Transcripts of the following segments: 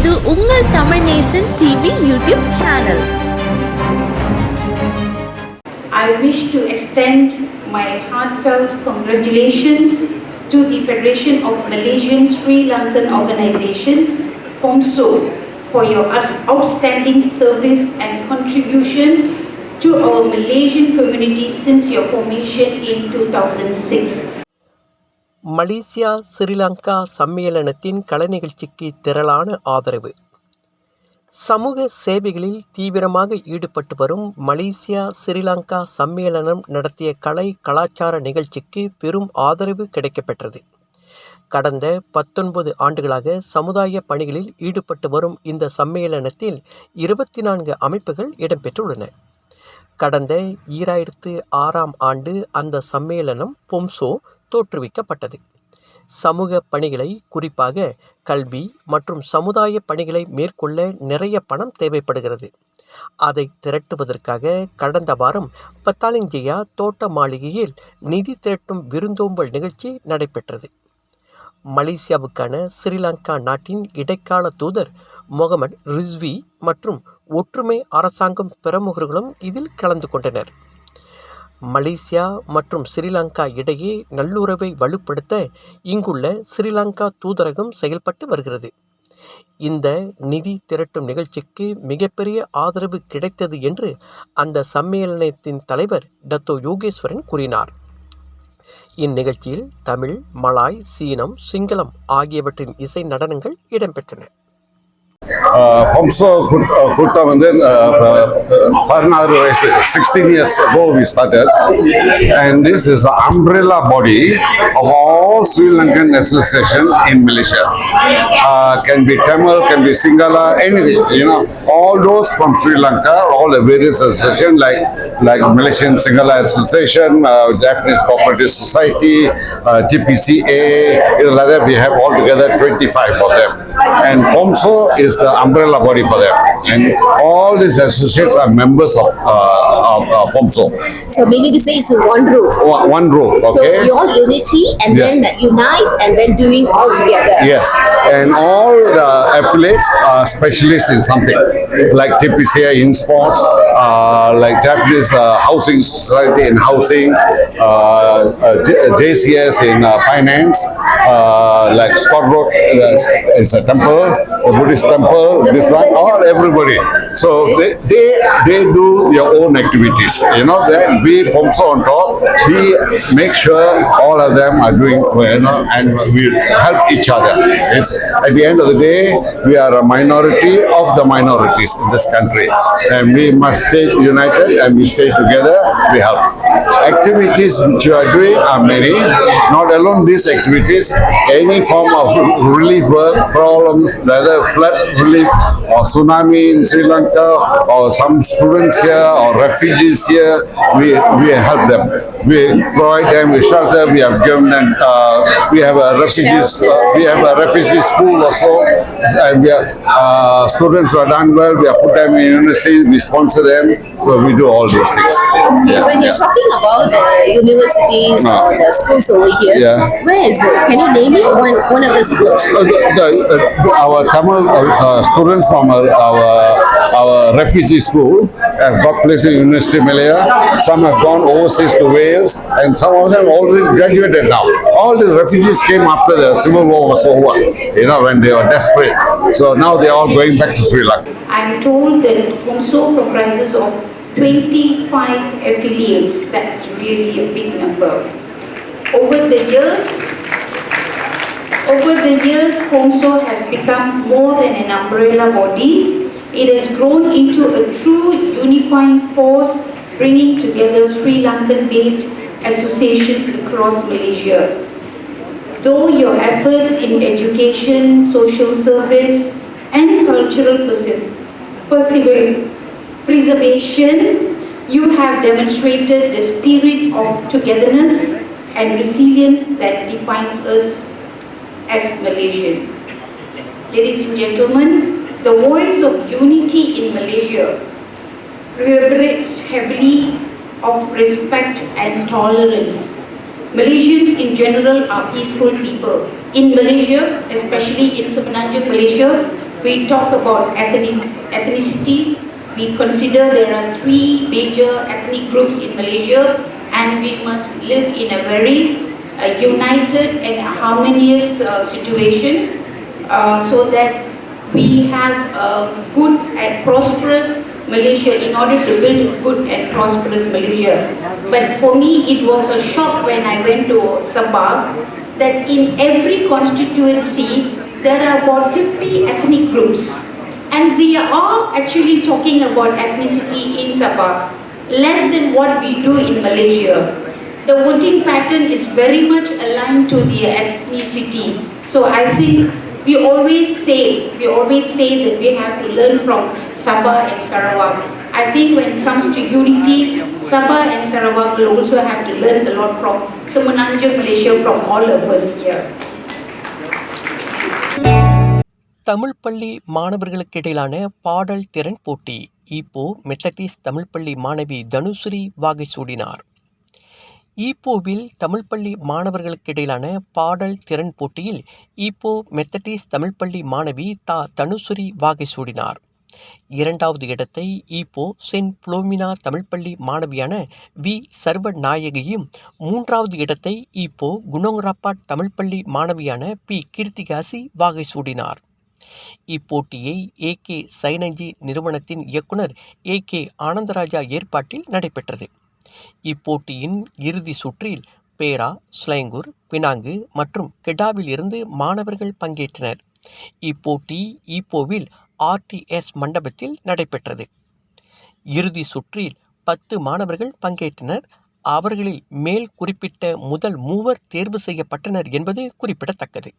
இது உங்கள் Tamil Nesan TV YouTube channel I wish to extend my heartfelt congratulations to the Federation of Malaysian Sri Lankan Organizations, POMSO, for your out- outstanding service and contribution to our Malaysian community since your formation in 2006. Malaysia Sri Lanka சம்மேளனத்தின் கலை நிகழ்ச்சிக்கு திரளான ஆதரவு. சமூக சேவைகளில் தீவிரமாக ஈடுபட்டு வரும் மலேசியா ஸ்ரீலங்கா சம்மேளனம் நடத்திய கலை கலாச்சார நிகழ்ச்சிக்கு பெரும் ஆதரவு கிடைக்கப்பெற்றது. கடந்த பத்தொன்பது ஆண்டுகளாக சமுதாய பணிகளில் ஈடுபட்டு வரும் இந்த சம்மேளனத்தில் இருபத்தி நான்கு அமைப்புகள் இடம்பெற்றுள்ளன. கடந்த ஈராயிரத்து ஆறாம் ஆண்டு அந்த சம்மேளனம் பொம்சோ தோற்றுவிக்கப்பட்டது. சமூக பணிகளை குறிப்பாக கல்வி மற்றும் சமுதாய பணிகளை மேற்கொள்ள நிறைய பணம் தேவைப்படுகிறது. அதை திரட்டுவதற்காக கடந்த வாரம் பத்தாலிஞ்சயா தோட்ட மாளிகையில் நிதி திரட்டும் விருந்தோம்பல் நிகழ்ச்சி நடைபெற்றது. மலேசியாவுக்கான ஸ்ரீலங்கா நாட்டின் இடைக்கால தூதர் முகமது ரிஸ்வி மற்றும் ஒற்றுமை அரசாங்கம் பிரமுகர்களும் இதில் கலந்து கொண்டனர். மலேசியா மற்றும் ஸ்ரீலங்கா இடையே நல்லுறவை வலுப்படுத்த இங்குள்ள ஸ்ரீலங்கா தூதரகம் செயல்பட்டு வருகிறது. இந்த நிதி திரட்டும் நிகழ்ச்சிக்கு மிகப்பெரிய ஆதரவு கிடைத்தது என்று அந்த சம்மேளனத்தின் தலைவர் டத்தோ யோகேஸ்வரன் கூறினார். இந்நிகழ்ச்சியில் தமிழ் மலாய் சீனம் சிங்களம் ஆகியவற்றின் இசை நடனங்கள் இடம்பெற்றன. ஹம்சோ கூட்டம் வந்து பதினாறு வயசு sixteen years ago we started and this is an umbrella body of all Sri Lankan association in Malaysia uh, can be Tamil can be Sinhala anything you know all those from Sri Lanka all the various associations like like Malaysian Sinhala Association uh, Japanese Cooperative Society uh, TPCA you know, like that we have altogether 25 of them and FOMSO is the umbrella body for them. And all these associates are members of, uh, of uh, FOMSO. So meaning to say it's one roof. One, one So okay? you all unity and Yes. then unite and then doing all together. Yes, and all the affiliates are specialists in something, like TPCA in sports, uh, like Japanese uh, Housing Society in housing, uh, uh, JCS in uh, finance, uh, like Scott Road is a temple, a Buddhist temple, this one, all everybody. So they, they they do their own activities. You know, then we from so on top, we make sure all of them are doing well, you know, and we help each other. It's, at the end of the day, we are a minority of the minorities in this country, and we must stay united and we stay together. We help. Activities which you are doing are many. Not alone these activities, any form of relief work, problems, whether flood relief or tsunami in Sri Lanka or some students here or refugees here, we, we help them. We provide them with shelter. We have given them. Uh, we have a refugees. Uh, we have a refugee school also, and we are, uh, students who are done well. We have put them in university. We sponsor them. So we do all those things. Okay, Yeah, when you're yeah. talking about the universities or the schools over here, Yeah. where is it? Can you name it? One one of the schools. Uh, the, the, uh, our Tamil uh, uh, students from our, our our refugee school have got placed in University of Malaya. Some have gone overseas to Wales, and some of them already graduated now. All the refugees came after the civil war was over. You know when they were desperate. So now they are all going back to Sri Lanka. I'm told that FOMSO comprises of 25 affiliates. That's really a big number. Over the years, over the years, FOMSO has become more than an umbrella body. It has grown into a true unifying force, bringing together Sri Lankan-based associations across Malaysia. Though your efforts in education, social service, and cultural preservation, you have demonstrated the spirit of togetherness and resilience that defines us as Malaysian. Ladies and gentlemen, the voice of unity in Malaysia reverberates heavily of respect and tolerance. Malaysians in general are peaceful people. In Malaysia, especially in Semenanjung, Malaysia, we talk about ethnic, ethnicity. We consider there are three major ethnic groups in Malaysia, and we must live in a very united and harmonious uh, situation uh, so that we have a good and prosperous Malaysia in order to build a good and prosperous Malaysia. But for me, it was a shock when I went to Sabah that in every constituency there are about 50 ethnic groups. And we are all actually talking about ethnicity in Sabah, less than what we do in Malaysia. The voting pattern is very much aligned to the ethnicity. So I think we always say, we always say that we have to learn from Sabah and Sarawak. I think when it comes to unity, Sabah and Sarawak will also have to learn a lot from Semenanjung Malaysia, from all of us here. Tamil பள்ளி மாணவர்களுக்கு இடையிலான பாடல் திறன் போட்டி இப்போ Methodist Tamil பள்ளி மாணவி தனுஸ்ரீ வாகை சூடினார் ஈப்போவில் தமிழ் பள்ளி மாணவர்களுக்கு இடையிலான பாடல் திறன் போட்டியில் ஈப்போ மெத்தடிஸ் தமிழ் பள்ளி மாணவி தா தனுஸ்ரீ வாகை சூடினார். இரண்டாவது இடத்தை ஈப்போ சென்ட் புளோமினா தமிழ் பள்ளி மாணவியான வி. சர்வநாயகியும் மூன்றாவது இடத்தை ஈப்போ குணோங்கராப்பாட் தமிழ் பள்ளி மாணவியான பி. கீர்த்திகாசி வாகை சூடினார். இப்போட்டியை ஏ. கே. சைனஞ்சி நிறுவனத்தின் இயக்குனர் ஏ. கே. ஆனந்தராஜா ஏற்பாட்டில் நடைபெற்றது. இப்போட்டியின் இறுதி சுற்றில் பேரா ஸ்லைங்கூர் பினாங்கு மற்றும் கெடாவில் இருந்து மாணவர்கள் பங்கேற்றனர். இப்போட்டி ஈப்போவில் ஆர்டிஎஸ் மண்டபத்தில் நடைபெற்றது. இறுதி சுற்றில் பத்து மாணவர்கள் பங்கேற்றனர். அவர்களில் மேல் குறிப்பிட்ட முதல் மூவர் தேர்வு செய்யப்பட்டனர் என்பது குறிப்பிடத்தக்கது.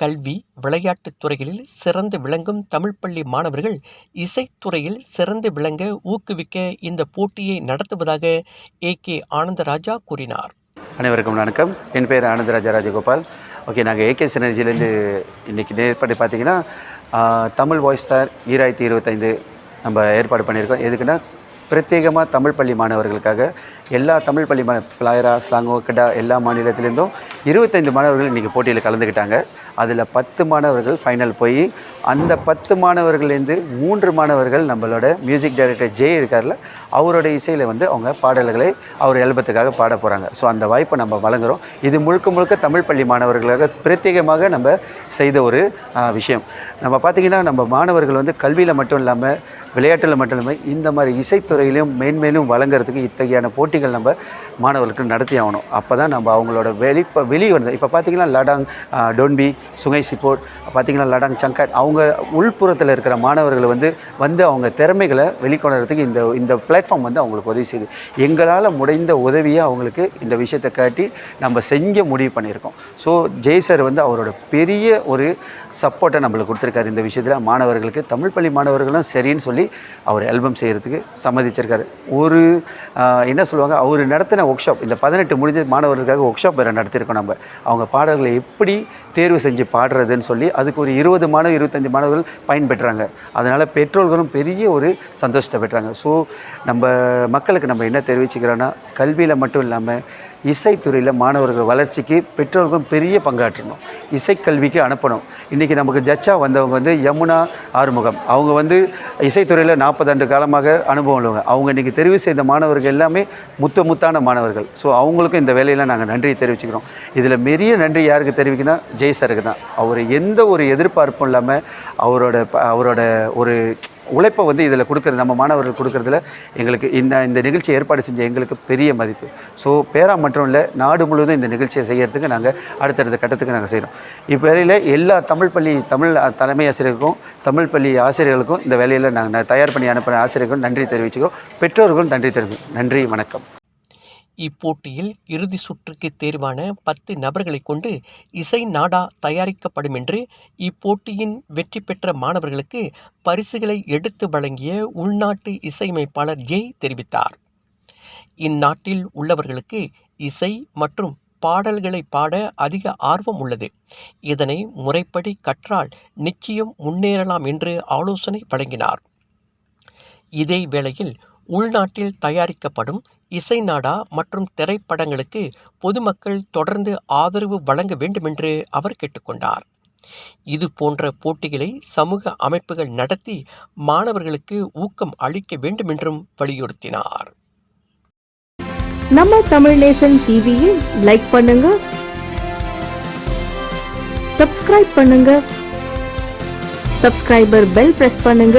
கல்வி விளையாட்டுத் துறைகளில் சிறந்து விளங்கும் தமிழ் பள்ளி மாணவர்கள் இசைத்துறையில் சிறந்து விளங்க ஊக்குவிக்க இந்த போட்டியை நடத்துவதாக ஏ. கே. ஆனந்தராஜா கூறினார். அனைவருக்கும் வணக்கம். என் பேர் ஆனந்தராஜா ராஜகோபால். ஓகே நாங்கள் ஏகே சினர்ஜிலேருந்து இன்றைக்கி ஏற்பாடு பார்த்தீங்கன்னா தமிழ் வாய்ஸ் ஸ்டார் ஈராயிரத்தி இருபத்தைந்து நம்ம ஏற்பாடு பண்ணியிருக்கோம். எதுக்குன்னா பிரத்யேகமாக தமிழ் பள்ளி மாணவர்களுக்காக எல்லா தமிழ் பள்ளி மா பிளாயரா ஸ்லாங்கோ கிடா எல்லா மாநிலத்திலேருந்தும் இருபத்தைந்து மாணவர்கள் இன்றைக்கி போட்டியில் கலந்துக்கிட்டாங்க அதில் பத்து மாணவர்கள் ஃபைனல் போய் அந்த பத்து மாணவர்கள்லேருந்து மூன்று மாணவர்கள் நம்மளோட மியூசிக் டைரக்டர் ஜெய் இருக்கார்ல அவரோட இசையில் வந்து அவங்க பாடல்களை அவர் எழுபத்துக்காக பாட போகிறாங்க ஸோ அந்த வாய்ப்பை நம்ம வழங்குகிறோம் இது முழுக்க முழுக்க தமிழ் பள்ளி மாணவர்களுக்காக பிரத்யேகமாக நம்ம செய்த ஒரு விஷயம். நம்ம பார்த்திங்கன்னா நம்ம மாணவர்கள் வந்து கல்வியில் மட்டும் இல்லாமல் விளையாட்டில் மட்டும் இல்லாமல் இந்த மாதிரி இசைத்துறையிலும் மேன்மேலும் வழங்குறதுக்கு இத்தகையான போட்டிகள் நம்ம மாணவர்களுக்கு நடத்தி ஆகணும். அப்போ தான் நம்ம அவங்களோட வெளி இப்போ வெளியே வந்து இப்போ பார்த்தீங்கன்னா லடாங் டொன்பி டோன்பி சுங்கை சிப்போட் பார்த்தீங்கன்னா லடாங் சங்காட் அவங்க உள்புறத்தில் இருக்கிற மாணவர்கள் வந்து வந்து அவங்க திறமைகளை வெளிக்கொணர்றதுக்கு இந்த இந்த பிளாட்ஃபார்ம் வந்து அவங்களுக்கு உதவி செய்யுது. எங்களால் முடிந்த உதவியை அவங்களுக்கு இந்த விஷயத்தை காட்டி நம்ம செஞ்ச முடிவு பண்ணியிருக்கோம். ஸோ ஜெய் சார் வந்து அவரோட பெரிய ஒரு சப்போர்ட்டை நம்மளுக்கு கொடுத்துருக்காரு. இந்த விஷயத்தில் மாணவர்களுக்கு தமிழ் பள்ளி மாணவர்களும் சரின்னு சொல்லி அவர் ஆல்பம் செய்கிறதுக்கு சம்மதிச்சிருக்காரு. ஒரு என்ன சொல்லுவாங்க அவர் நடத்தின ஒர்க் ஷாப் இந்த பதினெட்டு முடிஞ்ச மாணவர்களுக்காக ஒர்க் ஷாப் வேறு நடத்தியிருக்கோம் நம்ம. அவங்க பாடல்களை எப்படி தேர்வு செஞ்சு பாடுறதுன்னு சொல்லி அதுக்கு ஒரு இருபது மாணவர் இருபத்தஞ்சு மாணவர்கள் பயன்பெற்றாங்க. அதனால் பெற்றோர்களும் பெரிய ஒரு சந்தோஷத்தை பெற்றாங்க. ஸோ நம்ம மக்களுக்கு நம்ம என்ன தெரிவிச்சுக்கிறோன்னா கல்வியில் மட்டும் இல்லாமல் இசைத்துறையில் மாணவர்கள் வளர்ச்சிக்கு பெற்றோர்களும் பெரிய பங்காற்றணும். இசைக்கல்விக்கு அனுப்பணும். இன்றைக்கி நமக்கு ஜட்ஜாக வந்தவங்க வந்து யமுனா ஆறுமுகம். அவங்க வந்து இசைத்துறையில் நாற்பது ஆண்டு காலமாக அனுபவம் உள்ளவங்க. அவங்க இன்றைக்கி தெரிவு செய்த மாணவர்கள் எல்லாமே முத்த முத்தான மாணவர்கள். ஸோ அவங்களுக்கும் இந்த வேலையில் நாங்கள் நன்றியை தெரிவிச்சுக்கிறோம். இதில் பெரிய நன்றி யாருக்கு தெரிவிக்கனா ஜெய்சருக்கு தான். அவர் எந்த ஒரு எதிர்பார்ப்பும் இல்லாமல் அவரோட ப- அவரோட ஒரு உழைப்பை வந்து இதில் கொடுக்குறது நம்ம மாணவர்கள் கொடுக்குறதுல எங்களுக்கு இந்த இந்த நிகழ்ச்சி ஏற்பாடு செஞ்ச எங்களுக்கு பெரிய மதிப்பு. ஸோ பேரா மட்டும் இல்லை நாடு முழுவதும் இந்த நிகழ்ச்சியை செய்கிறதுக்கு நாங்கள் அடுத்தடுத்த கட்டத்துக்கு நாங்கள் செய்கிறோம் இப்போ வேலையில் எல்லா தமிழ் பள்ளி தமிழ் தலைமை ஆசிரியருக்கும் தமிழ் பள்ளி ஆசிரியர்களுக்கும் இந்த வேலையில் நாங்கள் தயார் பண்ணி அனுப்புகிற ஆசிரியர்களுக்கும் நன்றி தெரிவிச்சுக்கிறோம். பெற்றோர்களும் நன்றி தெரிவிக்கிறோம் நன்றி வணக்கம். இப்போட்டியில் இறுதி சுற்றுக்கு தேர்வான பத்து நபர்களைக் கொண்டு இசை நாடா தயாரிக்கப்படும் என்று இப்போட்டியின் வெற்றி பெற்ற மாணவர்களுக்கு பரிசுகளை எடுத்து வழங்கிய உள்நாட்டு இசையமைப்பாளர் ஜெய் தெரிவித்தார். இந்நாட்டில் உள்ளவர்களுக்கு இசை மற்றும் பாடல்களை பாட அதிக ஆர்வம் உள்ளது. இதனை முறைப்படி கற்றால் நிச்சயம் முன்னேறலாம் என்று ஆலோசனை வழங்கினார். இதே வேளையில் உள்நாட்டில் தயாரிக்கப்படும் இசை நாடா மற்றும் திரைப்படங்களுக்கு பொதுமக்கள் தொடர்ந்து ஆதரவு வழங்க வேண்டுமென்று அவர் கேட்டுக்கொண்டார். இது போன்ற போட்டிகளை சமூக அமைப்புகள் நடத்தி மாணவர்களுக்கு ஊக்கம் அளிக்க வேண்டும் என்றும் வலியுறுத்தினார். நம்ம தமிழ் நேசன் டிவியை லைக் பண்ணுங்க சப்ஸ்கிரைப் பண்ணுங்க சப்ஸ்கிரைபர் பெல் பிரஸ் பண்ணுங்க.